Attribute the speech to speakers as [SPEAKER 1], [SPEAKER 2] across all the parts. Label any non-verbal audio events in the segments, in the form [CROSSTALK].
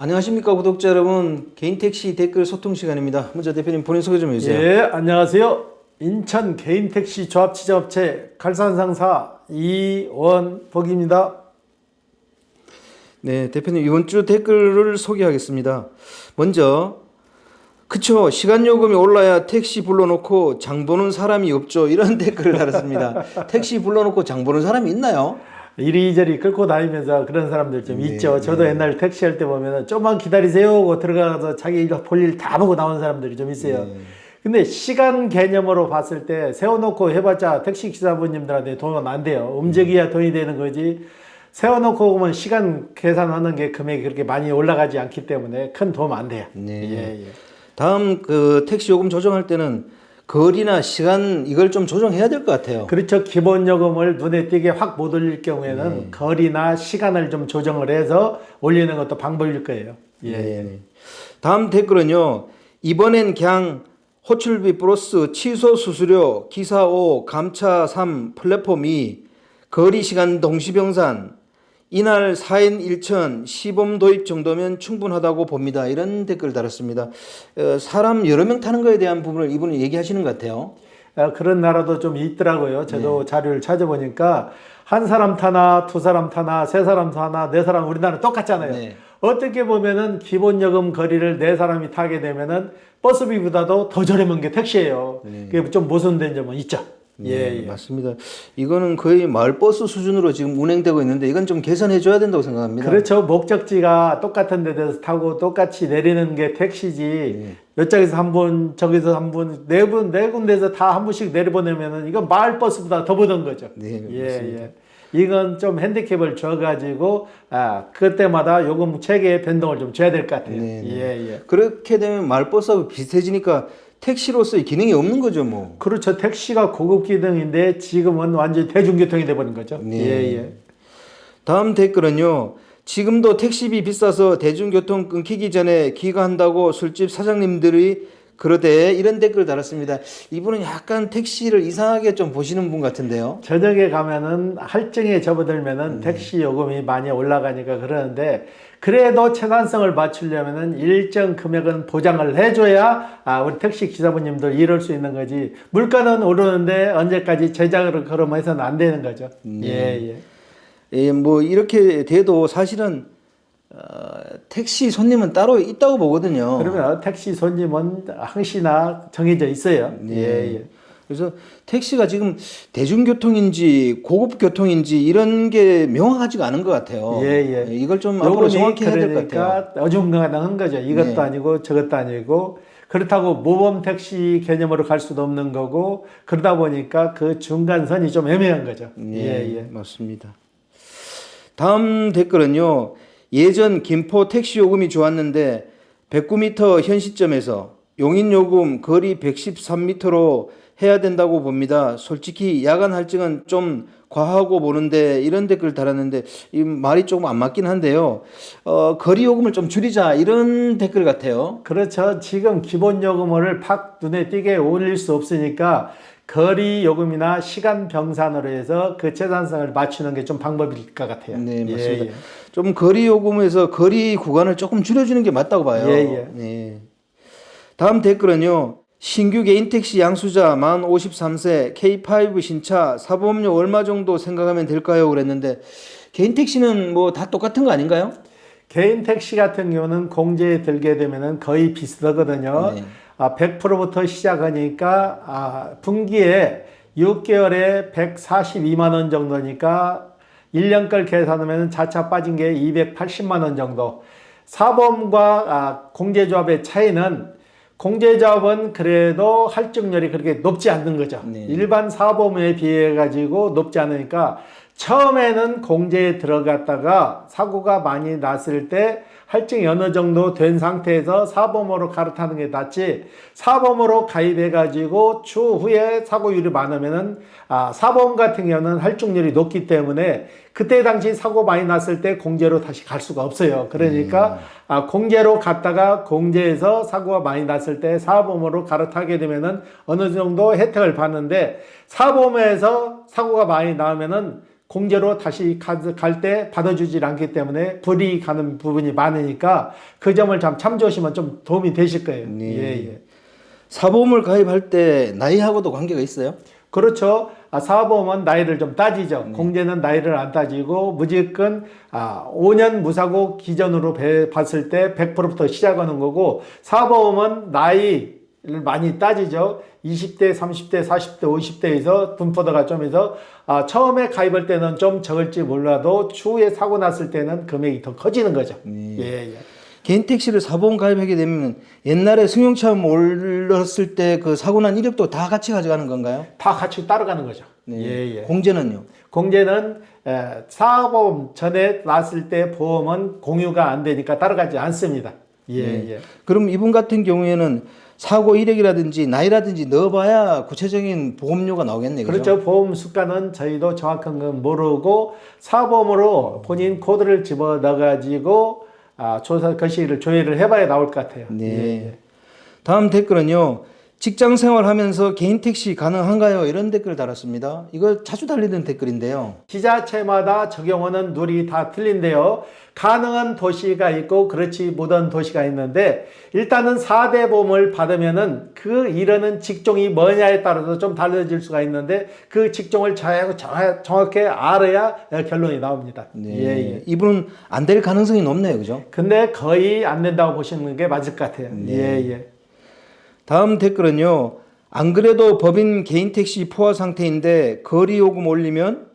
[SPEAKER 1] 안녕하십니까 구독자 여러분 개인 택시 댓글 소통 시간입니다. 먼저 대표님 본인 소개 좀 해주세요.
[SPEAKER 2] 예, 안녕하세요. 인천 개인 택시 조합 취재업체 칼산상사 이원복입니다.
[SPEAKER 1] 네 대표님 이번 주 댓글을 소개하겠습니다. 먼저 그쵸 시간 요금이 올라야 택시 불러놓고 장 보는 사람이 없죠 이런 [LAUGHS] 댓글을 달았습니다. 택시 불러놓고 장 보는 사람이 있나요?
[SPEAKER 2] 이리저리 끌고 다니면서 그런 사람들 좀
[SPEAKER 1] 네,
[SPEAKER 2] 있죠. 저도 옛날 택시 할 때 보면 좀만 기다리세요 하고 들어가서 자기 일 볼일 다 보고 나오는 사람들이 좀 있어요.
[SPEAKER 1] 네.
[SPEAKER 2] 근데 시간 개념으로 봤을 때 세워놓고 해봤자 택시 기사분님들한테 돈은 안 돼요. 움직여야 돈이 되는 거지. 세워놓고 오면 시간 계산하는 게 금액이 그렇게 많이 올라가지 않기 때문에 큰 도움 안 돼요.
[SPEAKER 1] 네.
[SPEAKER 2] 예, 예.
[SPEAKER 1] 다음 그 택시 요금 조정할 때는 거리나 시간 이걸 좀 조정해야 될 것 같아요.
[SPEAKER 2] 그렇죠. 기본 요금을 눈에 띄게 확 못 올릴 경우에는 거리나 시간을 좀 조정을 해서 올리는 것도 방법일 거예요. 예.
[SPEAKER 1] 네. 다음 댓글은요. 이번엔 그냥 호출비 플러스 취소 수수료, 기사 5, 감차 3, 플랫폼 2, 거리 시간 동시 병산, 이날 4인 1천 시범 도입 정도면 충분하다고 봅니다. 이런 댓글 달았습니다. 어, 사람 여러 명 타는 거에 대한 부분을 이분은 얘기하시는 것 같아요.
[SPEAKER 2] 아, 그런 나라도 좀 있더라고요.
[SPEAKER 1] 네.
[SPEAKER 2] 저도 자료를 찾아보니까 한 사람 타나 두 사람 타나 세 사람 타나 네 사람 우리나라 똑같잖아요.
[SPEAKER 1] 네.
[SPEAKER 2] 어떻게 보면은 기본 요금 거리를 네 사람이 타게 되면은 버스비보다도 더 저렴한 게 택시예요. 그게 좀 모순된 점은 있죠. 예,
[SPEAKER 1] 네,
[SPEAKER 2] 예.
[SPEAKER 1] 맞습니다. 이거는 거의 마을버스 수준으로 지금 운행되고 있는데 이건 좀 개선해 줘야 된다고 생각합니다.
[SPEAKER 2] 그렇죠. 목적지가 똑같은 데서 타고 똑같이 내리는 게 택시지. 이쪽에서 한 분, 저기서 한 분, 네 분, 네 군데서 다 한 분씩 내려보내면은 이건 마을 버스보다 더 보던 거죠.
[SPEAKER 1] 네,
[SPEAKER 2] 예,
[SPEAKER 1] 맞습니다.
[SPEAKER 2] 예. 이건 좀 핸디캡을 줘가지고, 아, 그때마다 요금 체계의 변동을 좀 줘야 될 것 같아요.
[SPEAKER 1] 네, 네.
[SPEAKER 2] 예, 예.
[SPEAKER 1] 그렇게 되면 마을버스하고 비슷해지니까 택시로서의 기능이 없는 거죠, 뭐.
[SPEAKER 2] 그렇죠. 택시가 고급 기능인데 지금은 완전히 대중교통이 돼버린 거죠.
[SPEAKER 1] 네.
[SPEAKER 2] 예, 예.
[SPEAKER 1] 다음 댓글은요. 지금도 택시비 비싸서 대중교통 끊기기 전에 귀가한다고 술집 사장님들이 그러대 이런 댓글 달았습니다. 이분은 약간 택시를 이상하게 좀 보시는 분 같은데요.
[SPEAKER 2] 저녁에 가면은 할증에 접어들면은
[SPEAKER 1] 네.
[SPEAKER 2] 택시 요금이 많이 올라가니까 그러는데 그래도 체감성을 맞추려면은 일정 금액은 보장을 해줘야 아 우리 택시 기사분님들 이럴 수 있는 거지 물가는 오르는데 언제까지 제작을 걸어해서는 안 되는 거죠.
[SPEAKER 1] 네.
[SPEAKER 2] 예 예.
[SPEAKER 1] 예, 뭐 이렇게 돼도 사실은 어, 택시 손님은 따로 있다고 보거든요.
[SPEAKER 2] 그러면 택시 손님은 항시나 정해져 있어요.
[SPEAKER 1] 네.
[SPEAKER 2] 예 예.
[SPEAKER 1] 그래서 택시가 지금 대중교통인지 고급 교통인지 이런 게 명확하지가 않은 것 같아요.
[SPEAKER 2] 예, 예.
[SPEAKER 1] 이걸 좀 앞으로 정확히 해야 될 것 같아요.
[SPEAKER 2] 그러니까 어중간한 거죠. 이것도
[SPEAKER 1] 네.
[SPEAKER 2] 아니고 저것도 아니고 그렇다고 모범 택시 개념으로 갈 수도 없는 거고 그러다 보니까 그 중간선이 좀 애매한 거죠.
[SPEAKER 1] 네,
[SPEAKER 2] 예, 예.
[SPEAKER 1] 맞습니다. 다음 댓글은요. 예전 김포 택시 요금이 좋았는데 109m 현 시점에서 용인 요금 거리 113m로 해야 된다고 봅니다. 솔직히 야간 할증은 좀 과하고 보는데 이런 댓글 달았는데 이 말이 조금 안 맞긴 한데요. 어, 거리 요금을 좀 줄이자 이런 댓글 같아요.
[SPEAKER 2] 그렇죠. 지금 기본 요금을 팍 눈에 띄게 올릴 수 없으니까 거리 요금이나 시간 병산으로 해서 그 재산성을 맞추는 게 좀 방법일 것 같아요.
[SPEAKER 1] 네,
[SPEAKER 2] 예,
[SPEAKER 1] 맞습니다.
[SPEAKER 2] 예.
[SPEAKER 1] 좀 거리 요금에서 거리 구간을 조금 줄여주는 게 맞다고 봐요.
[SPEAKER 2] 예, 예.
[SPEAKER 1] 네. 다음 댓글은요. 신규 개인 택시 양수자 만 53세 K5 신차 사보험료 얼마 정도 생각하면 될까요? 그랬는데 개인 택시는 뭐 다 똑같은 거 아닌가요?
[SPEAKER 2] 개인 택시 같은 경우는 공제에 들게 되면은 거의 비슷하거든요.
[SPEAKER 1] 네.
[SPEAKER 2] 아, 100%부터 시작하니까 아, 분기에 6개월에 142만 원 정도니까 1년 걸 계산하면 자차 빠진 게 280만 원 정도. 사범과 아, 공제조합의 차이는 공제조합은 그래도 할증률이 그렇게 높지 않는 거죠.
[SPEAKER 1] 네.
[SPEAKER 2] 일반 사범에 비해 가지고 높지 않으니까 처음에는 공제에 들어갔다가 사고가 많이 났을 때 할증이 어느 정도 된 상태에서 사범으로 갈아타는 게 낫지 사범으로 가입해 가지고 추후에 사고율이 많으면은 아 사범 같은 경우는 할증률이 높기 때문에 그때 당시 사고 많이 났을 때 공제로 다시 갈 수가 없어요. 그러니까 아, 공제로 갔다가 공제에서 사고가 많이 났을 때 사보험으로 갈아타게 되면은 어느 정도 혜택을 받는데 사보험에서 사고가 많이 나면은 공제로 다시 갈 때 받아주질 않기 때문에 불이 가는 부분이 많으니까 그 점을 참 참조하시면 좀 도움이 되실 거예요.
[SPEAKER 1] 네.
[SPEAKER 2] 예, 예.
[SPEAKER 1] 사보험을 가입할 때 나이하고도 관계가 있어요?
[SPEAKER 2] 그렇죠. 아, 사보험은 나이를 좀 따지죠. 공제는 나이를 안 따지고 무조건 아, 5년 무사고 기준으로 배- 봤을 때 100%부터 시작하는 거고 사보험은 나이 를 많이 따지죠. 20대, 30대, 40대, 50대에서 분포도가 좀 해서 아, 처음에 가입할 때는 좀 적을지 몰라도 추후에 사고 났을 때는 금액이 더 커지는 거죠. 예, 예.
[SPEAKER 1] 개인 택시를 사보험 가입하게 되면 옛날에 승용차음 올렸을 때 그 사고 난 이력도 다 같이 가져가는 건가요?
[SPEAKER 2] 다 같이 따라가는 거죠.
[SPEAKER 1] 네.
[SPEAKER 2] 예, 예.
[SPEAKER 1] 공제는요?
[SPEAKER 2] 공제는 에, 사보험 전에 났을 때 보험은 공유가 안 되니까 따라가지 않습니다. 예,
[SPEAKER 1] 네.
[SPEAKER 2] 예.
[SPEAKER 1] 그럼 이분 같은 경우에는 사고 이력이라든지 나이라든지 넣어봐야 구체적인 보험료가 나오겠네요. 그죠?
[SPEAKER 2] 그렇죠. 보험 수가는 저희도 정확한 건 모르고 사보험으로 본인 코드를 집어 넣어가지고 아, 조사 거시를 조회를 해봐야 나올 것 같아요.
[SPEAKER 1] 네.
[SPEAKER 2] 예, 예.
[SPEAKER 1] 다음 댓글은요. 직장 생활하면서 개인 택시 가능한가요? 이런 댓글 달았습니다. 이거 자주 달리는 댓글인데요.
[SPEAKER 2] 지자체마다 적용하는 룰이 다 틀린데요. 가능한 도시가 있고 그렇지 못한 도시가 있는데 일단은 4대 보험을 받으면은 그 이르는 직종이 뭐냐에 따라서 좀 달라질 수가 있는데 그 직종을 정확히 알아야 결론이 나옵니다.
[SPEAKER 1] 네.
[SPEAKER 2] 예, 예.
[SPEAKER 1] 이분은 안 될 가능성이 높네요. 그죠?
[SPEAKER 2] 근데 거의 안 된다고 보시는 게 맞을 것 같아요.
[SPEAKER 1] 네.
[SPEAKER 2] 예, 예.
[SPEAKER 1] 다음 댓글은요. 안 그래도 법인 개인 택시 포화 상태인데 거리 요금 올리면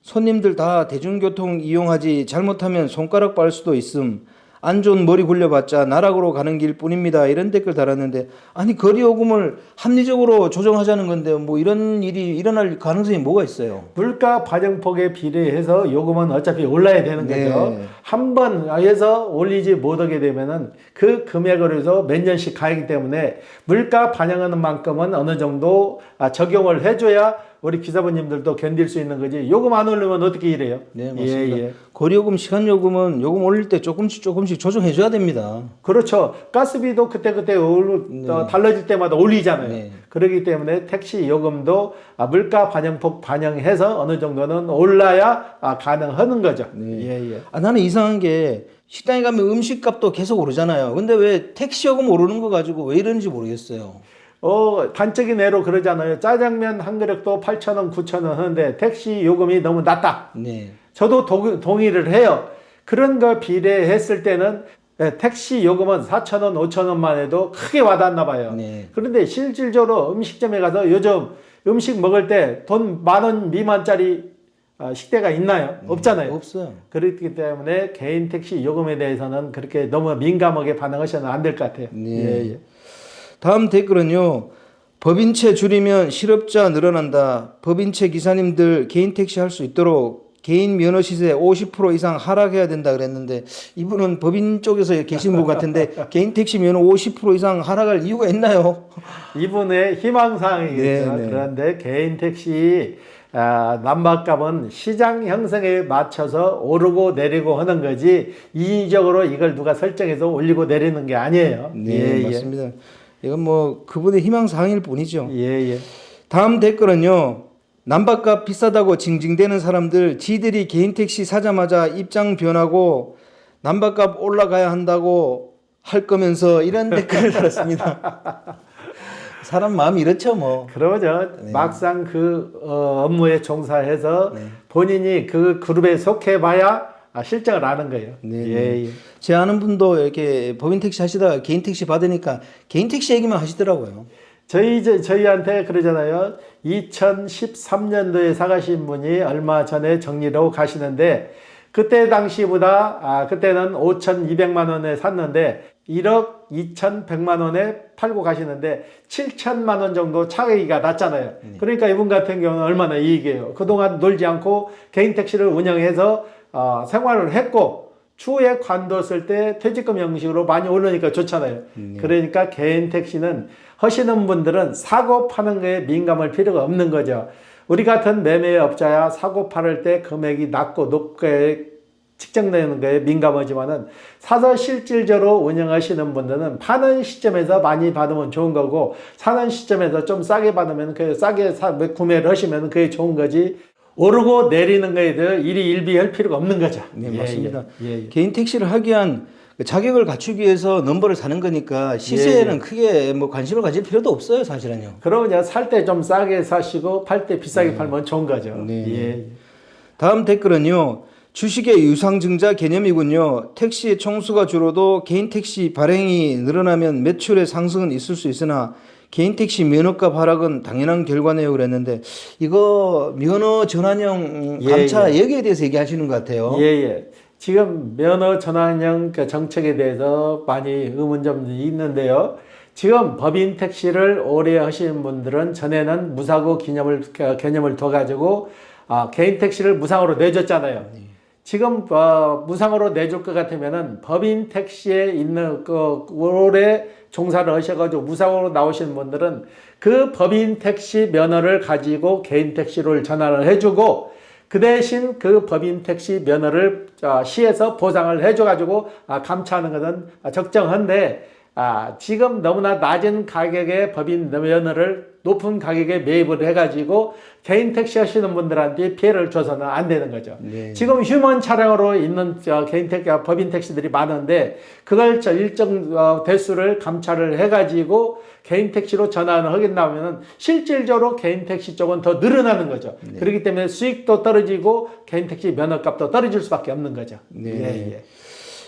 [SPEAKER 1] 손님들 다 대중교통 이용하지 잘못하면 손가락 빨 수도 있음. 안 좋은 머리 굴려봤자 나락으로 가는 길 뿐입니다. 이런 댓글 달았는데 아니 거리 요금을 합리적으로 조정하자는 건데 뭐 이런 일이 일어날 가능성이 뭐가 있어요?
[SPEAKER 2] 물가 반영폭에 비례해서 요금은 어차피 올라야 되는
[SPEAKER 1] 네.
[SPEAKER 2] 거죠. 한 번 해서 올리지 못하게 되면은 그 금액으로 해서 몇 년씩 가기 때문에 물가 반영하는 만큼은 어느 정도 아, 적용을 해줘야 우리 기사부님들도 견딜 수 있는 거지. 요금 안 올리면 어떻게 이래요?
[SPEAKER 1] 네, 맞습니다.
[SPEAKER 2] 예, 예.
[SPEAKER 1] 거리 요금, 시간 요금은 요금 올릴 때 조금씩 조금씩 조정해 줘야 됩니다.
[SPEAKER 2] 그렇죠. 가스비도 그때그때 올- 어, 달라질 때마다 올리잖아요.
[SPEAKER 1] 네.
[SPEAKER 2] 그렇기 때문에 택시 요금도 아, 물가 반영폭 반영해서 어느 정도는 올라야 아, 가능하는 거죠. 예, 예.
[SPEAKER 1] 아, 나는 이상한 게 식당에 가면 음식값도 계속 오르잖아요. 근데 왜 택시 요금 오르는 거 가지고 왜 이러는지 모르겠어요.
[SPEAKER 2] 어, 단적인 예로 그러잖아요. 짜장면 한 그릇도 8,000원, 9,000원 하는데 택시 요금이 너무 낮다.
[SPEAKER 1] 네.
[SPEAKER 2] 저도 동, 동의를 해요. 그런 거 비례했을 때는 예, 택시 요금은 4,000원, 5,000원만 해도 크게 와닿나 봐요.
[SPEAKER 1] 네.
[SPEAKER 2] 그런데 실질적으로 음식점에 가서 요즘 음식 먹을 때 돈 만 원 미만짜리 어, 식대가 있나요? 없잖아요.
[SPEAKER 1] 없어요.
[SPEAKER 2] 그렇기 때문에 개인 택시 요금에 대해서는 그렇게 너무 민감하게 반응하셔는 안 될 것 같아요.
[SPEAKER 1] 네.
[SPEAKER 2] 예, 예.
[SPEAKER 1] 다음 댓글은요. 법인채 줄이면 실업자 늘어난다. 법인채 기사님들 개인 택시 할 수 있도록 개인 면허 시세 50% 이상 하락해야 된다 그랬는데 이분은 법인 쪽에서 계신 분 같은데 [LAUGHS] 개인 택시 면허 50% 이상 하락할 이유가 있나요?
[SPEAKER 2] 이분의 희망사항이겠죠.
[SPEAKER 1] 네, 네.
[SPEAKER 2] 그런데 개인 택시 아, 남바값은 시장 형성에 맞춰서 오르고 내리고 하는 거지 인위적으로 이걸 누가 설정해서 올리고 내리는 게 아니에요.
[SPEAKER 1] 네, 맞습니다. 이건 뭐 그분의 희망 사항일 뿐이죠.
[SPEAKER 2] 예, 예.
[SPEAKER 1] 다음 댓글은요. 남바값 비싸다고 징징대는 사람들 지들이 개인 택시 사자마자 입장 변하고 남바값 올라가야 한다고 할 거면서 이런 [LAUGHS] 댓글을 달았습니다. 사람 마음이 이렇죠 뭐.
[SPEAKER 2] 그러죠.
[SPEAKER 1] 네.
[SPEAKER 2] 막상 그 어, 업무에 종사해서 본인이 그 그룹에 속해 봐야 아, 실정을 아는 거예요.
[SPEAKER 1] 네,
[SPEAKER 2] 예, 예.
[SPEAKER 1] 제 아는 분도 이렇게 법인 택시 하시다가 개인 택시 받으니까 개인 택시 얘기만 하시더라고요.
[SPEAKER 2] 저희 저희한테 그러잖아요. 2013년도에 사가신 분이 얼마 전에 하고 가시는데 그때 당시보다 아 그때는 5,200만 원에 샀는데 1억 2,100만 원에 팔고 가시는데 7천만 원 정도 차이가 났잖아요. 그러니까 이분 같은 경우는 얼마나 이익이에요. 그동안 놀지 않고 개인 택시를 운영해서 어, 생활을 했고 추후에 관뒀을 때 퇴직금 형식으로 많이 오르니까 좋잖아요. 그러니까 개인 택시는 하시는 분들은 사고 파는 거에 민감할 필요가 없는 거죠. 우리 같은 매매업자야 사고 팔을 때 금액이 낮고 높게 측정되는 거에 민감하지만은 사서 실질적으로 운영하시는 분들은 파는 시점에서 많이 받으면 좋은 거고 사는 시점에서 좀 싸게 받으면 그 싸게 사, 구매를 하시면 그게 좋은 거지 오르고 내리는 거에 대해 일이 일비할 필요가 없는 거죠.
[SPEAKER 1] 네,
[SPEAKER 2] 예,
[SPEAKER 1] 맞습니다.
[SPEAKER 2] 예, 예.
[SPEAKER 1] 개인 택시를 하기 위한 그 자격을 갖추기 위해서 넘버를 사는 거니까 시세에는
[SPEAKER 2] 예, 예.
[SPEAKER 1] 크게 뭐 관심을 가질 필요도 없어요, 사실은요.
[SPEAKER 2] 그러면 살 때 좀 싸게 사시고 팔 때 비싸게 팔면 좋은 거죠.
[SPEAKER 1] 네.
[SPEAKER 2] 예.
[SPEAKER 1] 다음 댓글은요. 주식의 유상증자 개념이군요. 택시 총수가 줄어도 개인 택시 발행이 늘어나면 매출의 상승은 있을 수 있으나 개인 택시 면허값 하락은 당연한 결과네요. 그랬는데 이거 면허 전환형
[SPEAKER 2] 예,
[SPEAKER 1] 감차 여기에 대해서 얘기하시는 것 같아요.
[SPEAKER 2] 예, 예. 지금 면허 전환형 그 정책에 대해서 많이 의문점이 있는데요. 지금 법인 택시를 오래 하시는 분들은 전에는 무사고 개념을, 그 개념을 둬가지고 아, 개인 택시를 무상으로 내줬잖아요. 지금 어, 무상으로 내줄 것 같으면은 법인 택시에 있는 그 오래 종사를 하셔가지고 무상으로 나오시는 분들은 그 법인 택시 면허를 가지고 개인 택시를 전환을 해주고 그 대신 그 법인 택시 면허를 어, 시에서 보상을 해줘가지고 아, 감차하는 것은 아, 적정한데 아, 지금 너무나 낮은 가격의 법인 면허를 높은 가격에 매입을 해가지고 개인 택시 하시는 분들한테 피해를 줘서는 안 되는 거죠.
[SPEAKER 1] 네.
[SPEAKER 2] 지금 휴먼 차량으로 있는 저 개인 택시, 법인 택시들이 많은데 그걸 저 일정 어, 대수를 감찰을 해가지고 개인 택시로 전환을 하겠다면은 실질적으로 개인 택시 쪽은 더 늘어나는 거죠. 그렇기 때문에 수익도 떨어지고 개인 택시 면허값도 떨어질 수밖에 없는 거죠.
[SPEAKER 1] 네.
[SPEAKER 2] 예, 예.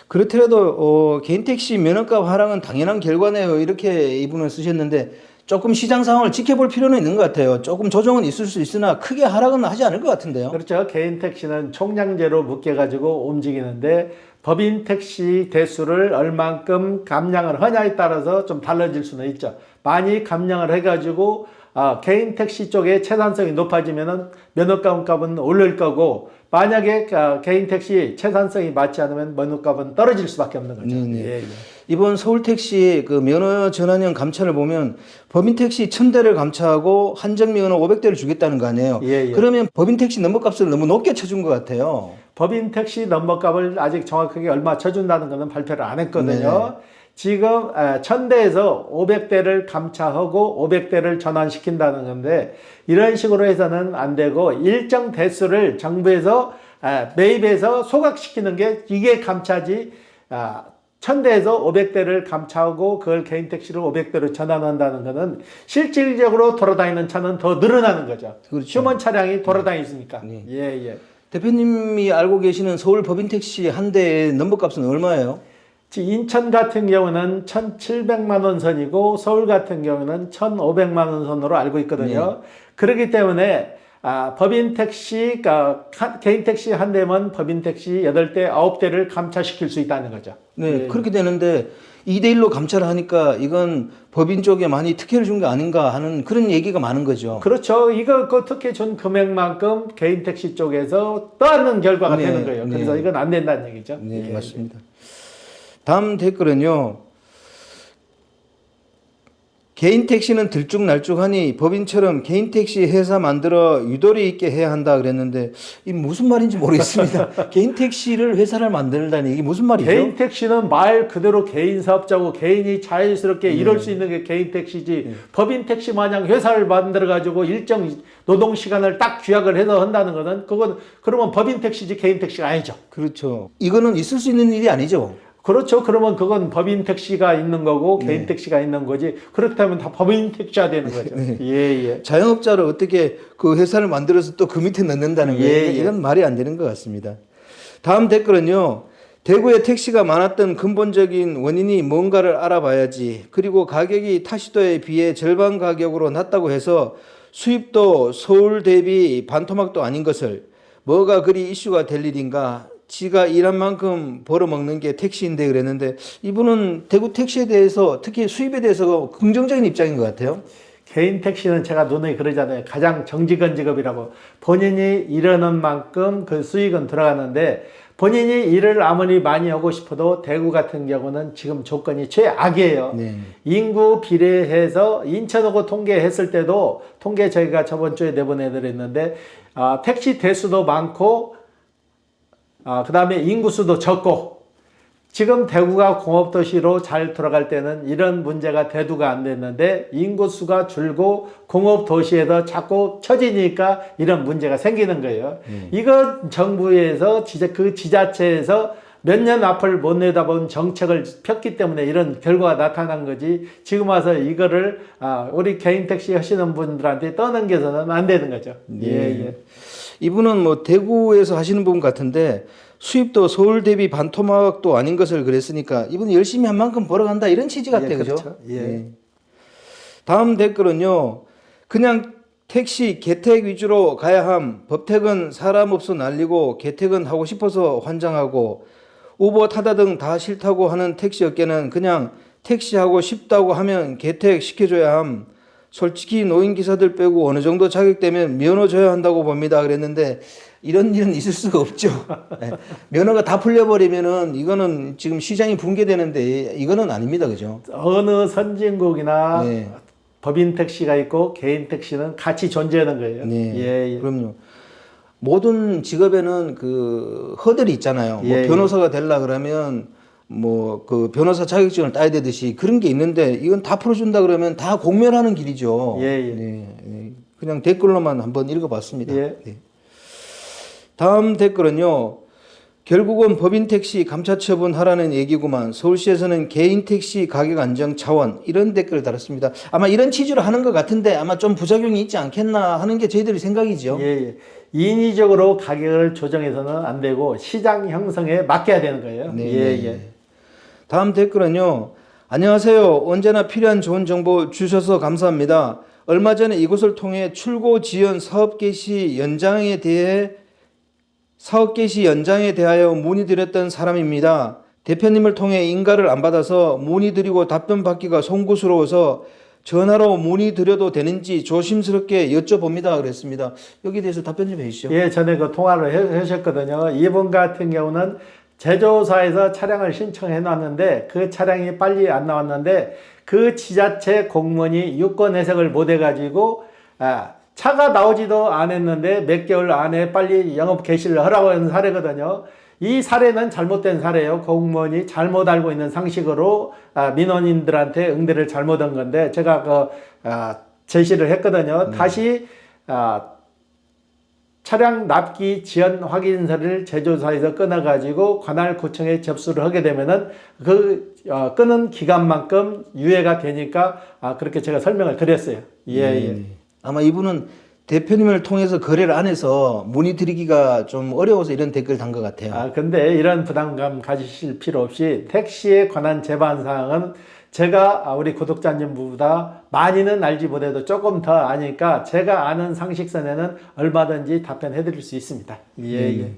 [SPEAKER 1] 그렇더라도 어, 개인 택시 면허값 하락은 당연한 결과네요. 이렇게 이분은 쓰셨는데 조금 시장 상황을 지켜볼 필요는 있는 것 같아요. 조금 조정은 있을 수 있으나 크게 하락은 하지 않을 것 같은데요.
[SPEAKER 2] 그렇죠. 개인 택시는 총량제로 묶여가지고 움직이는데 법인 택시 대수를 얼만큼 감량을 하냐에 따라서 좀 달라질 수는 있죠. 많이 감량을 해가지고 아, 개인 택시 쪽에 채산성이 높아지면은 면허값 값은 오를 거고 만약에 아, 개인 택시 채산성이 맞지 않으면 면허값은 떨어질 수밖에 없는 거죠.
[SPEAKER 1] 네, 네.
[SPEAKER 2] 예, 예.
[SPEAKER 1] 이번 서울택시 그 면허 전환형 감차를 보면 법인택시 1000대를 감차하고 한정 면허 500대를 주겠다는 거 아니에요.
[SPEAKER 2] 예, 예.
[SPEAKER 1] 그러면 법인택시 넘버값을 너무 높게 쳐준 것 같아요.
[SPEAKER 2] 법인 택시 넘버값을 아직 정확하게 얼마 쳐준다는 것은 발표를 안 했거든요. 지금 1000대에서 500대를 감차하고 500대를 전환시킨다는 건데 이런 식으로 해서는 안 되고 일정 대수를 정부에서 아, 매입해서 소각시키는 게 이게 감차지 아, 1000대에서 500대를 감차하고 그걸 개인 택시로 500대로 전환한다는 것은 실질적으로 돌아다니는 차는 더 늘어나는 거죠.
[SPEAKER 1] 그렇죠.
[SPEAKER 2] 휴먼 차량이 돌아다니니까.
[SPEAKER 1] 네.
[SPEAKER 2] 예, 예.
[SPEAKER 1] 대표님이 알고 계시는 서울 법인 택시 한 대의 넘버 값은 얼마예요?
[SPEAKER 2] 지- 인천 같은 경우는 1,700만 원 선이고 서울 같은 경우는 1,500만 원 선으로 알고 있거든요. 그렇기 때문에 아, 법인 택시, 가 개인 택시 한 대면 법인 택시 8대, 9대를 감차시킬 수 있다는 거죠.
[SPEAKER 1] 네,
[SPEAKER 2] 예.
[SPEAKER 1] 그렇게 되는데 2대1로 감차를 하니까 이건 법인 쪽에 많이 특혜를 준 게 아닌가 하는 그런 얘기가 많은 거죠.
[SPEAKER 2] 그렇죠. 이거 그 특혜 준 금액만큼 개인 택시 쪽에서 떠안는 결과가
[SPEAKER 1] 네,
[SPEAKER 2] 되는 거예요. 그래서
[SPEAKER 1] 네.
[SPEAKER 2] 이건 안 된다는 얘기죠.
[SPEAKER 1] 네,
[SPEAKER 2] 예.
[SPEAKER 1] 맞습니다. 다음 댓글은요. 개인 택시는 들쭉날쭉하니 법인처럼 개인 택시 회사 만들어 유도리 있게 해야 한다 그랬는데 이 무슨 말인지 모르겠습니다. [LAUGHS] 개인 택시를 회사를 만들다니 이게 무슨 말이죠?
[SPEAKER 2] 개인 택시는 말 그대로 개인 사업자고 개인이 자연스럽게 이럴 수 있는 게 개인 택시지 법인 택시 마냥 회사를 만들어 가지고 일정 노동 시간을 딱 규약을 해서 한다는 거는 그건 그러면 법인 택시지 개인 택시가 아니죠.
[SPEAKER 1] 그렇죠. 이거는 있을 수 있는 일이 아니죠.
[SPEAKER 2] 그렇죠. 그러면 그건 법인 택시가 있는 거고 개인
[SPEAKER 1] 네.
[SPEAKER 2] 택시가 있는 거지. 그렇다면 다 법인 택시가 되는 거죠.
[SPEAKER 1] 네.
[SPEAKER 2] 예, 예.
[SPEAKER 1] 자영업자를 어떻게 그 회사를 만들어서 또 그 밑에 넣는다는 거예요.
[SPEAKER 2] 예, 예.
[SPEAKER 1] 이건 말이 안 되는 것 같습니다. 다음 댓글은요. 대구에 택시가 많았던 근본적인 원인이 뭔가를 알아봐야지. 그리고 가격이 타시도에 비해 절반 가격으로 낮다고 해서 수입도 서울 대비 반토막도 아닌 것을 뭐가 그리 이슈가 될 일인가. 지가 일한 만큼 벌어먹는 게 택시인데 그랬는데 이분은 대구 택시에 대해서 특히 수입에 대해서 긍정적인 입장인 것 같아요.
[SPEAKER 2] 개인 택시는 제가 눈에 그러잖아요. 가장 정직한 직업이라고 본인이 일하는 만큼 그 수익은 들어가는데 본인이 일을 아무리 많이 하고 싶어도 대구 같은 경우는 지금 조건이 최악이에요.
[SPEAKER 1] 네.
[SPEAKER 2] 인구 비례해서 인천하고 통계했을 때도 통계 저희가 저번 주에 내보내드렸는데 아, 택시 대수도 많고 아, 그 다음에 인구 수도 적고 지금 대구가 공업도시로 잘 돌아갈 때는 이런 문제가 대두가 안 됐는데 인구수가 줄고 공업도시에서 자꾸 처지니까 이런 문제가 생기는 거예요. 이거 정부에서 지자, 그 지자체에서 몇 년 앞을 못 내다본 정책을 폈기 때문에 이런 결과가 나타난 거지 지금 와서 이거를 아, 우리 개인 택시 하시는 분들한테 떠넘겨서는 안 되는 거죠. 예, 예.
[SPEAKER 1] 이분은 뭐 대구에서 하시는 분 같은데 수입도 서울 대비 반토막도 아닌 것을 그랬으니까 이분이 열심히 한 만큼 벌어간다 이런 취지 같아요,
[SPEAKER 2] 예,
[SPEAKER 1] 그죠?
[SPEAKER 2] 그렇죠. 예.
[SPEAKER 1] 다음 댓글은요. 그냥 택시 개택 위주로 가야 함. 법택은 사람 없어 날리고 개택은 하고 싶어서 환장하고 우버 타다 등 다 싫다고 하는 택시 업계는 그냥 택시 하고 싶다고 하면 개택 시켜줘야 함. 솔직히 노인 기사들 빼고 어느 정도 자격되면 면허 줘야 한다고 봅니다. 그랬는데 이런 일은 있을 수가 없죠. 예. [LAUGHS] 면허가 다 풀려버리면은 이거는 지금 시장이 붕괴되는데 이거는 아닙니다. 그죠?
[SPEAKER 2] 어느 선진국이나
[SPEAKER 1] 네.
[SPEAKER 2] 법인 택시가 있고 개인 택시는 같이 존재하는 거예요.
[SPEAKER 1] 네.
[SPEAKER 2] 예, 예.
[SPEAKER 1] 그럼요. 모든 직업에는 그 허들이 있잖아요. 뭐
[SPEAKER 2] 예, 예.
[SPEAKER 1] 변호사가 되려 그러면 뭐 그 변호사 자격증을 따야 되듯이 그런 게 있는데 이건 다 풀어준다 그러면 다 공멸하는 길이죠.
[SPEAKER 2] 예, 예.
[SPEAKER 1] 네, 네. 그냥 댓글로만 한번 읽어봤습니다.
[SPEAKER 2] 예.
[SPEAKER 1] 네. 다음 댓글은요. 결국은 법인 택시 감차 처분하라는 얘기구만. 서울시에서는 개인 택시 가격 안정 차원 이런 댓글을 달았습니다. 아마 이런 취지로 하는 것 같은데 아마 좀 부작용이 있지 않겠나 하는 게 저희들의 생각이죠.
[SPEAKER 2] 예, 예. 인위적으로 가격을 조정해서는 안 되고 시장 형성에 맡겨야 되는 거예요.
[SPEAKER 1] 네,
[SPEAKER 2] 예,
[SPEAKER 1] 네.
[SPEAKER 2] 예.
[SPEAKER 1] 다음 댓글은요. 안녕하세요. 언제나 필요한 좋은 정보 주셔서 감사합니다. 얼마 전에 이곳을 통해 출고 지연 사업 개시 연장에 대해 사업 개시 연장에 대하여 문의드렸던 사람입니다. 대표님을 통해 인가를 안 받아서 문의드리고 답변 받기가 송구스러워서 전화로 문의드려도 되는지 조심스럽게 여쭤봅니다. 그랬습니다. 여기에 대해서 답변 좀 해주시죠.
[SPEAKER 2] 예, 전에 그 통화를 해- 하셨거든요. 이분 같은 경우는 제조사에서 차량을 신청해 놨는데 그 차량이 빨리 안 나왔는데 그 지자체 공무원이 유권 해석을 못 해가지고 아, 차가 나오지도 않았는데 몇 개월 안에 빨리 영업 개시를 하라고 하는 사례거든요. 이 사례는 잘못된 사례예요. 공무원이 잘못 알고 있는 상식으로 아, 민원인들한테 응대를 잘못한 건데 제가 그 아, 제시를 했거든요. 다시 아, 차량 납기 지연 확인서를 제조사에서 끊어가지고 관할 구청에 접수를 하게 되면은 그 어, 끊은 기간만큼 유예가 되니까 아, 그렇게 제가 설명을 드렸어요. 예, 예.
[SPEAKER 1] 네. 아마 이분은 대표님을 통해서 거래를 안 해서 문의 드리기가 좀 어려워서 이런 댓글 단 것 같아요.
[SPEAKER 2] 아, 근데 이런 부담감 가지실 필요 없이 택시에 관한 제반 사항은 제가 아, 우리 구독자님보다 많이는 알지 못해도 조금 더 아니까 제가 아는 상식선에는 얼마든지 답변해 드릴 수 있습니다. 예, 예.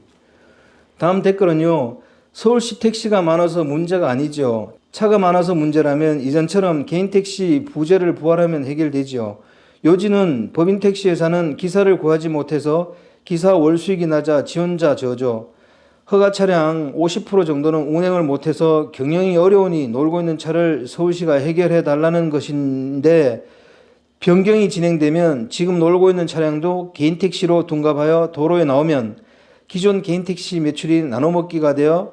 [SPEAKER 1] 다음 댓글은요. 서울시 택시가 많아서 문제가 아니죠. 차가 많아서 문제라면 이전처럼 개인 택시 부재를 부활하면 해결되죠. 요지는 법인 택시 회사는 기사를 구하지 못해서 기사 월 수익이 낮아 지원자 저죠. 허가 차량 50% 정도는 운행을 못해서 경영이 어려우니 놀고 있는 차를 서울시가 해결해 달라는 것인데 변경이 진행되면 지금 놀고 있는 차량도 개인 택시로 둔갑하여 도로에 나오면 기존 개인 택시 매출이 나눠먹기가 되어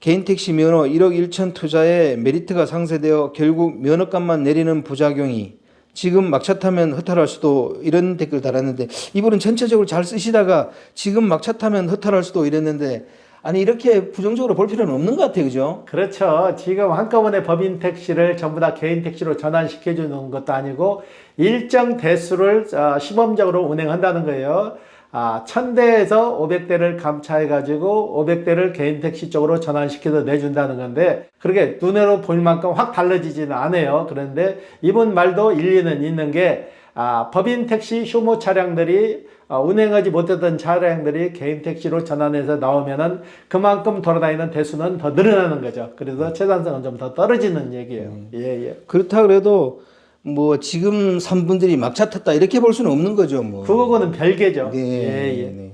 [SPEAKER 1] 개인 택시 면허 1억 1천 투자에 메리트가 상쇄되어 결국 면허값만 내리는 부작용이 지금 막차 타면 허탈할 수도 이런 댓글 달았는데 이분은 전체적으로 잘 쓰시다가 지금 막차 타면 허탈할 수도 이랬는데 아니 이렇게 부정적으로 볼 필요는 없는 것 같아요 그죠?
[SPEAKER 2] 그렇죠. 지금 한꺼번에 법인 택시를 전부 다 개인 택시로 전환시켜 주는 것도 아니고 일정 대수를 어, 시범적으로 운행한다는 거예요. 아, 1000대에서 500대를 감차해 가지고 500대를 개인 택시 쪽으로 전환시켜서 내준다는 건데 그렇게 눈으로 보일 만큼 확 달라지지는 않아요. 그런데 이분 말도 일리는 있는 게 아, 법인 택시 휴무 차량들이 어, 운행하지 못했던 차량들이 개인 택시로 전환해서 나오면은 그만큼 돌아다니는 대수는 더 늘어나는 거죠. 그래서 채단성은 좀 더 떨어지는 얘기예요. 예, 예.
[SPEAKER 1] 그렇다 그래도 뭐 지금 산 분들이 막차 탔다 이렇게 볼 수는 없는 거죠 뭐.
[SPEAKER 2] 그거는 별개죠.
[SPEAKER 1] 네,
[SPEAKER 2] 예, 예.
[SPEAKER 1] 네.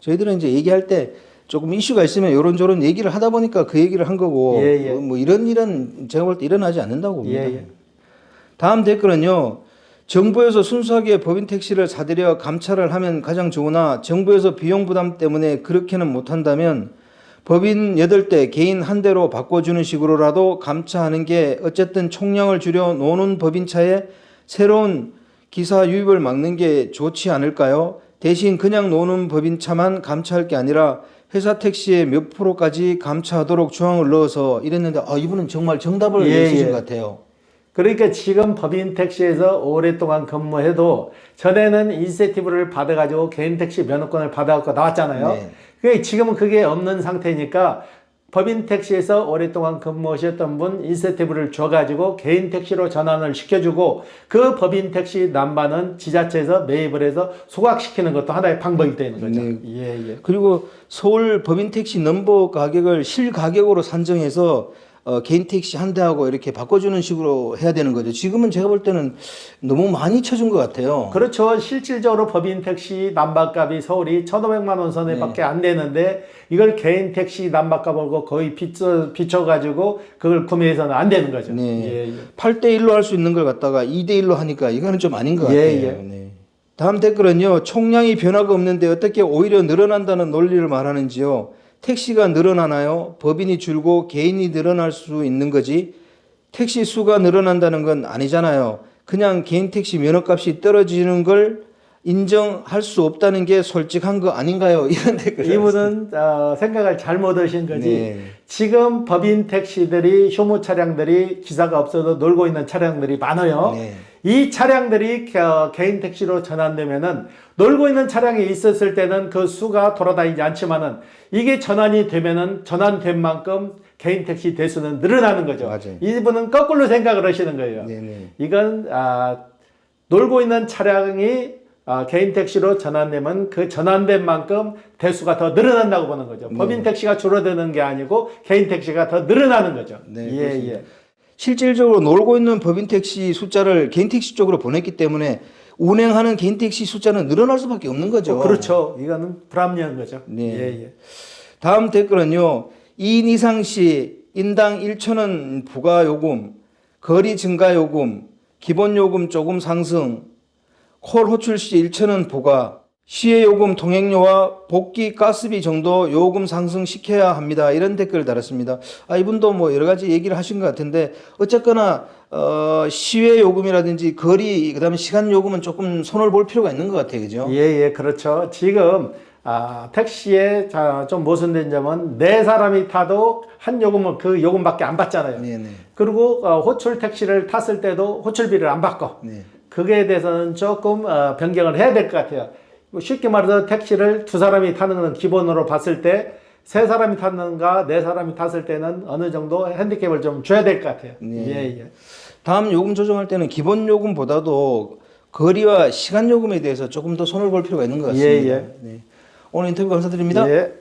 [SPEAKER 1] 저희들은 이제 얘기할 때 조금 이슈가 있으면 요런저런 얘기를 하다 보니까 그 얘기를 한 거고
[SPEAKER 2] 예, 예.
[SPEAKER 1] 뭐, 뭐 이런 일은 제가 볼 때 일어나지 않는다고 봅니다.
[SPEAKER 2] 예, 예.
[SPEAKER 1] 다음 댓글은요. 정부에서 순수하게 법인 택시를 사들여 감찰을 하면 가장 좋으나 정부에서 비용 부담 때문에 그렇게는 못한다면 법인 8대 개인 한 대로 바꿔주는 식으로라도 감차하는 게 어쨌든 총량을 줄여 노는 법인차에 새로운 기사 유입을 막는 게 좋지 않을까요? 대신 그냥 노는 법인차만 감차할 게 아니라 회사 택시에 몇 프로까지 감차하도록 조항을 넣어서 이랬는데 아 이분은 정말 정답을
[SPEAKER 2] 예,
[SPEAKER 1] 내주신
[SPEAKER 2] 예.
[SPEAKER 1] 것 같아요.
[SPEAKER 2] 그러니까 지금 법인 택시에서 오랫동안 근무해도 전에는 인센티브를 받아가지고 개인 택시 면허권을 받아갖고 나왔잖아요.
[SPEAKER 1] 네.
[SPEAKER 2] 그게 지금은 그게 없는 상태니까 법인 택시에서 오랫동안 근무하셨던 분 인센티브를 줘가지고 개인 택시로 전환을 시켜주고 그 법인 택시 남반은 지자체에서 매입을 해서 소각시키는 것도 하나의 방법이 되는 거죠.
[SPEAKER 1] 네.
[SPEAKER 2] 예, 예.
[SPEAKER 1] 그리고 서울 법인 택시 넘버 가격을 실 가격으로 산정해서 어, 개인 택시 한 대하고 이렇게 바꿔주는 식으로 해야 되는 거죠. 지금은 제가 볼 때는 너무 많이 쳐준 것 같아요.
[SPEAKER 2] 그렇죠. 실질적으로 법인 택시 남바값이 서울이 1,500만 원 선에 밖에 안 되는데 이걸 개인 택시 남바값하고 거의 비춰, 비춰가지고 그걸 구매해서는 안 되는 거죠.
[SPEAKER 1] 네.
[SPEAKER 2] 예, 예.
[SPEAKER 1] 8대 1로 할 수 있는 걸 갖다가 2대 1로 하니까 이거는 좀 아닌 것
[SPEAKER 2] 예,
[SPEAKER 1] 같아요.
[SPEAKER 2] 예.
[SPEAKER 1] 네. 다음 댓글은요. 총량이 변화가 없는데 어떻게 오히려 늘어난다는 논리를 말하는지요. 택시가 늘어나나요? 법인이 줄고 개인이 늘어날 수 있는 거지. 택시 수가 늘어난다는 건 아니잖아요. 그냥 개인 택시 면허값이 떨어지는 걸 인정할 수 없다는 게 솔직한 거 아닌가요? [LAUGHS] 이런 댓글.
[SPEAKER 2] 이분은 어, 생각을 잘못 하신 거지.
[SPEAKER 1] 네.
[SPEAKER 2] 지금 법인 택시들이 효무 차량들이 기사가 없어도 놀고 있는 차량들이 많아요.
[SPEAKER 1] 네.
[SPEAKER 2] 이 차량들이 겨- 개인 택시로 전환되면은 놀고 있는 차량이 있었을 때는 그 수가 돌아다니지 않지만은 이게 전환이 되면은 전환된 만큼 개인 택시 대수는 늘어나는 거죠.
[SPEAKER 1] 맞아요.
[SPEAKER 2] 이분은 거꾸로 생각을 하시는 거예요.
[SPEAKER 1] 네네.
[SPEAKER 2] 이건 아, 놀고 있는 차량이 아, 개인 택시로 전환되면 그 전환된 만큼 대수가 더 늘어난다고 보는 거죠.
[SPEAKER 1] 네.
[SPEAKER 2] 법인 택시가 줄어드는 게 아니고 개인 택시가 더 늘어나는 거죠.
[SPEAKER 1] 네,
[SPEAKER 2] 예,
[SPEAKER 1] 그렇습니다.
[SPEAKER 2] 예.
[SPEAKER 1] 실질적으로 놀고 있는 법인 택시 숫자를 개인 택시 쪽으로 보냈기 때문에 운행하는 개인 택시 숫자는 늘어날 수밖에 없는 거죠.
[SPEAKER 2] 어, 그렇죠. 이거는 불합리한 거죠.
[SPEAKER 1] 네.
[SPEAKER 2] 예, 예.
[SPEAKER 1] 다음 댓글은요. 2인 이상 시 인당 1천원 부가 요금, 거리 증가 요금, 기본 요금 조금 상승, 콜 호출 시 1천원 부과, 시의 요금 통행료와 복귀 가스비 정도 요금 상승시켜야 합니다. 이런 댓글을 달았습니다. 아, 이분도 뭐 여러 가지 얘기를 하신 것 같은데 어쨌거나 어, 시외 요금이라든지 거리 그 다음에 시간 요금은 조금 손을 볼 필요가 있는 것 같아요, 그죠?
[SPEAKER 2] 예, 예, 그렇죠. 지금 아, 택시에 자, 좀 모순된 점은 네 사람이 타도 한 요금은 그 요금밖에 안 받잖아요.
[SPEAKER 1] 네네.
[SPEAKER 2] 그리고 어, 호출 택시를 탔을 때도 호출비를 안 받고
[SPEAKER 1] 네.
[SPEAKER 2] 그거에 대해서는 조금 어, 변경을 해야 될 것 같아요. 뭐 쉽게 말해서 택시를 두 사람이 타는 것은 기본으로 봤을 때 세 사람이 탔는가 네 사람이 탔을 때는 어느 정도 핸디캡을 좀 줘야 될 것 같아요.
[SPEAKER 1] 네.
[SPEAKER 2] 예, 예.
[SPEAKER 1] 다음 요금 조정할 때는 기본 요금보다도 거리와 시간 요금에 대해서 조금 더 손을 볼 필요가 있는 것 같습니다.
[SPEAKER 2] 예, 예.
[SPEAKER 1] 네. 오늘 인터뷰 감사드립니다.
[SPEAKER 2] 예.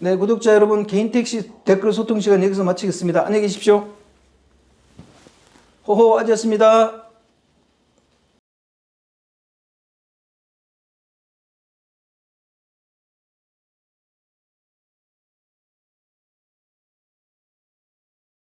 [SPEAKER 1] 네, 구독자 여러분 개인 택시 댓글 소통 시간 여기서 마치겠습니다. 안녕히 계십시오. 호호 아지였습니다.